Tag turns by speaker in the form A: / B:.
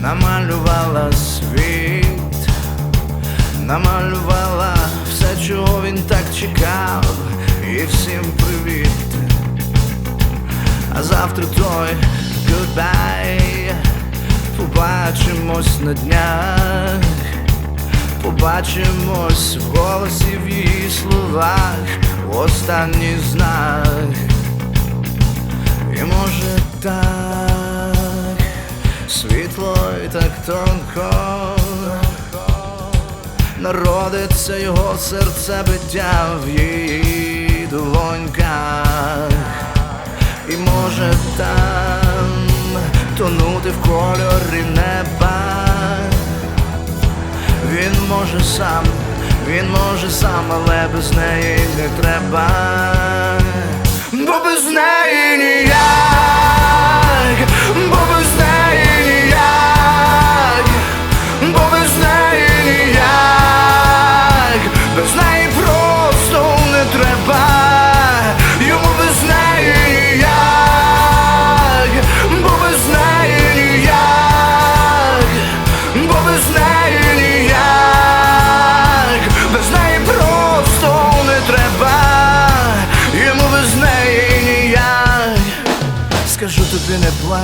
A: Намалювала світ, намалювала все, чого він так чекав, і всім привіт. А завтра той goodbye. Побачимось на днях Побачимось в голосі в її словах. Останній знак може так Світло і так тонко Народиться його серце биття в її долоньках і може там тонути в кольорі неба. Він може сам, він може сам, але без неї не треба. Бо без неї йому без неї